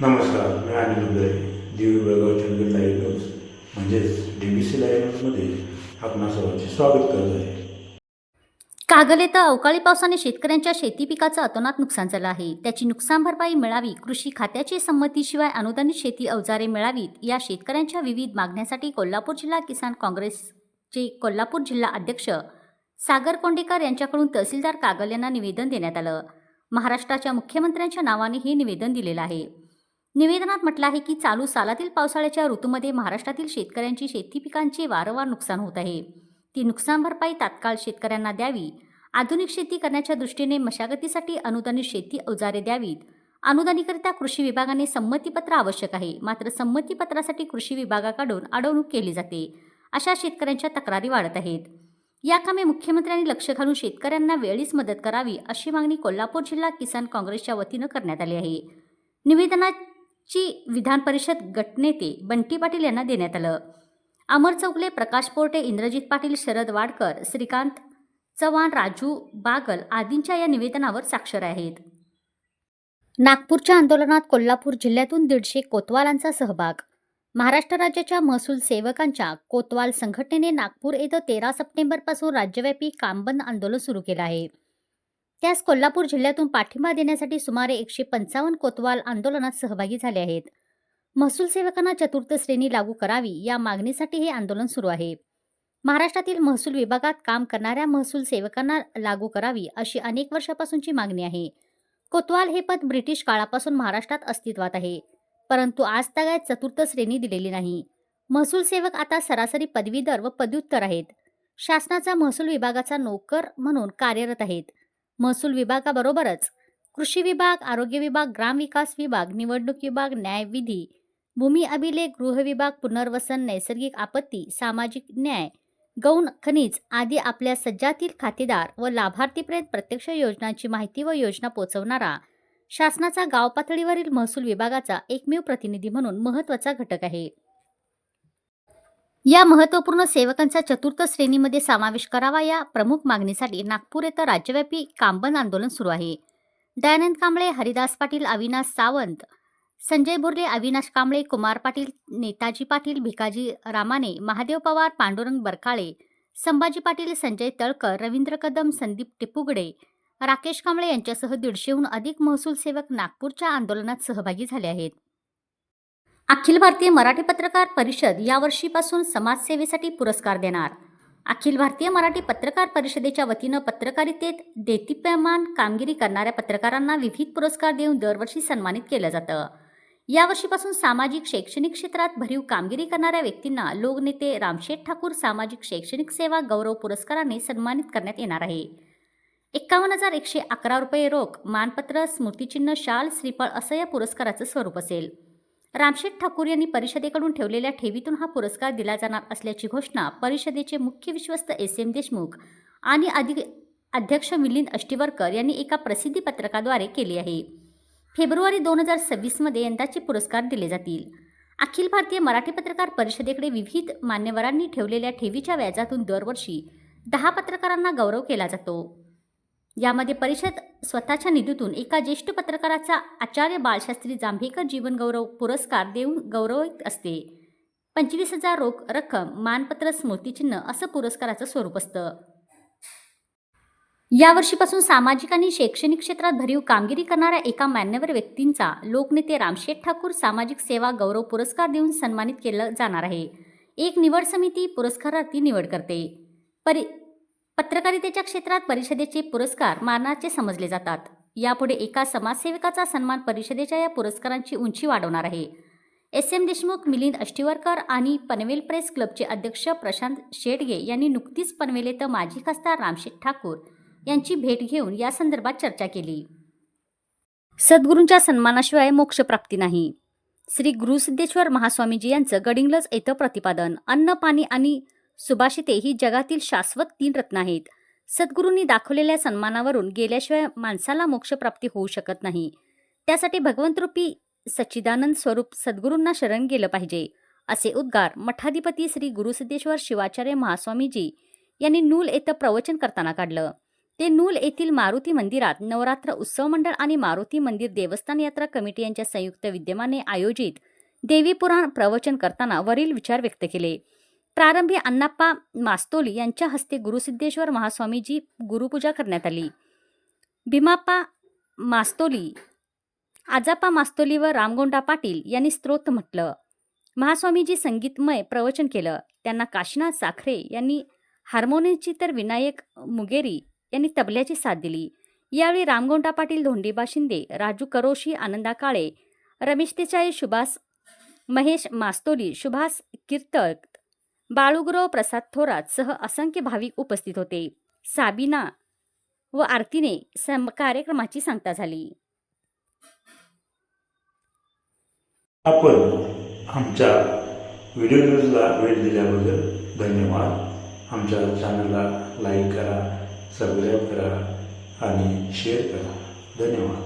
नमस्कार मी अनिल उदय दिवी बेळगाव चंदगड लाईव्ह न्यूज म्हणजेच डी बी सी लाईव्ह न्यूजमध्ये आपणा सर्वांचे स्वागत करत आहे. कागल येथे अवकाळी पावसाने शेतकऱ्यांच्या शेती पिकाचं अतोनात नुकसान झालं आहे. त्याची नुकसान भरपाई मिळावी कृषी खात्याची संमतीशिवाय अनुदानित शेती अवजारे मिळावीत या शेतकऱ्यांच्या विविध मागण्यासाठी कोल्हापूर जिल्हा किसान काँग्रेसचे कोल्हापूर जिल्हा अध्यक्ष सागर कोंडेकर यांच्याकडून तहसीलदार कागल यांना निवेदन देण्यात आलं. महाराष्ट्राच्या मुख्यमंत्र्यांच्या नावाने हे निवेदन दिलेलं आहे. निवेदनात म्हटलं आहे की चालू सालातील पावसाळ्याच्या ऋतूमध्ये महाराष्ट्रातील शेतकऱ्यांची शेती पिकांचे वारंवार नुकसान होत आहे. ती नुकसान भरपाई तात्काळ शेतकऱ्यांना द्यावी. आधुनिक शेती करण्याच्या दृष्टीने मशागतीसाठी अनुदानित शेती अवजारे द्यावीत. अनुदानीकरिता कृषी विभागाने संमतीपत्र आवश्यक आहे. मात्र संमतीपत्रासाठी कृषी विभागाकडून अडवणूक केली जाते. अशा शेतकऱ्यांच्या तक्रारी वाढत आहेत. या कामे मुख्यमंत्र्यांनी लक्ष घालून शेतकऱ्यांना वेळीच मदत करावी अशी मागणी कोल्हापूर जिल्हा किसान काँग्रेसच्या वतीनं करण्यात आली आहे. निवेदनात ची विधान परिषद गटनेते बंटी पाटील यांना देण्यात आलं. अमर चौगले प्रकाश पोर्टे इंद्रजित पाटील शरद वाडकर श्रीकांत चव्हाण राजू बागल आदींच्या या निवेदनावर साक्षर आहेत. नागपूरच्या आंदोलनात कोल्हापूर जिल्ह्यातून दीडशे कोतवालांचा सहभाग. महाराष्ट्र राज्याच्या महसूल सेवकांच्या कोतवाल संघटनेने नागपूर येथे तेरा सप्टेंबरपासून राज्यव्यापी कामबंद आंदोलन सुरू केलं आहे. त्यास कोल्हापूर जिल्ह्यातून पाठिंबा देण्यासाठी सुमारे एकशे पंचावन्न कोतवाल आंदोलनात सहभागी झाले आहेत. महसूल सेवकांना चतुर्थ श्रेणी लागू करावी या मागणीसाठी हे आंदोलन सुरू आहे. महाराष्ट्रातील महसूल विभागात काम करणाऱ्या महसूल सेवकांना लागू करावी अशी अनेक वर्षापासूनची मागणी आहे. कोतवाल हे पद ब्रिटिश काळापासून महाराष्ट्रात अस्तित्वात आहे परंतु आज तगायत चतुर्थ श्रेणी दिलेली नाही. महसूल सेवक आता सरासरी पदवीधर व पदव्युत्तर आहेत. शासनाचा महसूल विभागाचा नोकर म्हणून कार्यरत आहेत. महसूल विभागाबरोबरच कृषी विभाग आरोग्य विभाग ग्रामविकास विभाग निवडणूक विभाग न्यायविधी भूमी अभिलेख गृह विभाग पुनर्वसन नैसर्गिक आपत्ती सामाजिक न्याय गौण खनिज आदी आपल्या सज्जातील खातेदार व लाभार्थीपर्यंत प्रत्यक्ष योजनांची माहिती व योजना पोहोचवणारा शासनाचा गाव पातळीवरील महसूल विभागाचा एकमेव प्रतिनिधी म्हणून महत्त्वाचा घटक आहे. या महत्त्वपूर्ण सेवकांचा चतुर्थ श्रेणीमध्ये समावेश करावा या प्रमुख मागणीसाठी नागपूर येथे राज्यव्यापी कामबंद आंदोलन सुरू आहे. दयानंद कांबळे हरिदास पाटील अविनाश सावंत संजय बोर्ले अविनाश कांबळे कुमार पाटील नेताजी पाटील भिकाजी रामाने महादेव पवार पांडुरंग बरकाळे संभाजी पाटील संजय तळकर रवींद्र कदम संदीप टिपुगडे राकेश कांबळे यांच्यासह दीडशेहून अधिक महसूल सेवक नागपूरच्या आंदोलनात सहभागी झाले आहेत. अखिल भारतीय मराठी पत्रकार परिषद यावर्षीपासून समाजसेवेसाठी पुरस्कार देणार. अखिल भारतीय मराठी पत्रकार परिषदेच्या वतीनं पत्रकारितेत देतीप्यमान कामगिरी करणाऱ्या पत्रकारांना विविध पुरस्कार देऊन दरवर्षी सन्मानित केलं जातं. यावर्षीपासून सामाजिक शैक्षणिक क्षेत्रात भरीव कामगिरी करणाऱ्या व्यक्तींना लोकनेते रामशेठ ठाकूर सामाजिक शैक्षणिक सेवा गौरव पुरस्काराने सन्मानित करण्यात येणार आहे. एक्कावन्न हजार एकशे अकरा रुपये रोख मानपत्र स्मृतिचिन्ह शाल श्रीफळ असं या पुरस्काराचं स्वरूप असेल. रामशेठ ठाकूर यांनी परिषदेकडून ठेवलेल्या ठेवीतून हा पुरस्कार दिला जाणार असल्याची घोषणा परिषदेचे मुख्य विश्वस्त एस एम देशमुख आणि अधिक अध्यक्ष मिलिंद अष्टीवरकर यांनी एका प्रसिद्धी पत्रकाद्वारे केली आहे. फेब्रुवारी दोन हजार सव्वीसमध्ये यंदाचे पुरस्कार दिले जातील. अखिल भारतीय मराठी पत्रकार परिषदेकडे विविध मान्यवरांनी ठेवलेल्या ठेवीच्या व्याजातून दरवर्षी दहा पत्रकारांना गौरव केला जातो. यामध्ये परिषद स्वतःच्या निधीतून एका ज्येष्ठ पत्रकाराचा आचार्य बाळशास्त्री जांभेकर जीवनगौरव पुरस्कार देऊन गौरवित असते. पंचवीस हजार रोख रक्कम मानपत्र स्मृतिचिन्ह असं पुरस्काराचं स्वरूप असतं. यावर्षीपासून सामाजिक आणि शैक्षणिक क्षेत्रात भरीव कामगिरी करणाऱ्या एका मान्यवर व्यक्तींचा लोकनेते रामशेठ ठाकूर सामाजिक सेवा गौरव पुरस्कार देऊन सन्मानित केलं जाणार आहे. एक निवड समिती पुरस्कारार्थी निवड करते. परि पत्रकारितेच्या क्षेत्रात परिषदेचे पुरस्कार मानाचे समजले जातात. यापुढे एका समाजसेविकाचा सन्मान परिषदेच्या या पुरस्कारांची उंची वाढवणार आहे. एस. एम. देशमुख मिलिंद अष्टीवरकर आणि पनवेल प्रेस क्लबचे अध्यक्ष प्रशांत शेडगे यांनी नुकतीच पनवेल येथे माजी खासदार रामशेठ ठाकूर यांची भेट घेऊन या संदर्भात चर्चा केली. सद्गुरूंच्या सन्मानाशिवाय मोक्षप्राप्ती नाही. श्री गुरुसिद्धेश्वर महास्वामीजी यांचं गडिंगलज येथं प्रतिपादन अन्न पाणी आणि सुभाषिते ही जगातील शाश्वत तीन रत्न आहेत. सद्गुरूंनी दाखवलेल्या सन्मानावरून गेल्याशिवाय माणसाला मोक्षप्राप्ती होऊ शकत नाही. त्यासाठी भगवंतरूपी सच्चिदानंद स्वरूप सद्गुरूंना शरण गेलं पाहिजे असे उद्गार मठाधिपती श्री गुरुसिद्धेश्वर शिवाचार्य महास्वामीजी यांनी नूल येथे प्रवचन करताना काढलं. ते नूल येथील मारुती मंदिरात नवरात्र उत्सव मंडळ आणि मारुती मंदिर देवस्थान यात्रा कमिटी यांच्या संयुक्त विद्यमाने आयोजित देवी पुराण प्रवचन करताना वरील विचार व्यक्त केले. प्रारंभी अण्णाप्पा मास्तोली यांच्या हस्ते गुरुसिद्धेश्वर महास्वामीजी गुरुपूजा करण्यात आली. भीमाप्पा मास्तोली आजाप्पा मास्तोली व रामगोंडा पाटील यांनी स्तोत्र म्हटलं. महास्वामीजी संगीतमय प्रवचन केलं. त्यांना काशीनाथ साखरे यांनी हार्मोनियमची तर विनायक मुगेरी यांनी तबल्याची साथ दिली. यावेळी रामगोंडा पाटील धोंडीबा शिंदे राजू करोशी आनंदा काळे रमेश देसाई सुभाष महेश मास्तोली सुभाष कीर्तक बाळुगुरव प्रसाद थोरात सह असंख्य भाविक उपस्थित होते. साबिना व आरतीने सम कार्यक्रमाची सांगता झाली. आपण आमच्या व्हिडिओ न्यूजला वेळ दिल्याबद्दल धन्यवाद. आमच्या चॅनलला लाईक करा सबस्क्राईब करा आणि शेअर करा. धन्यवाद.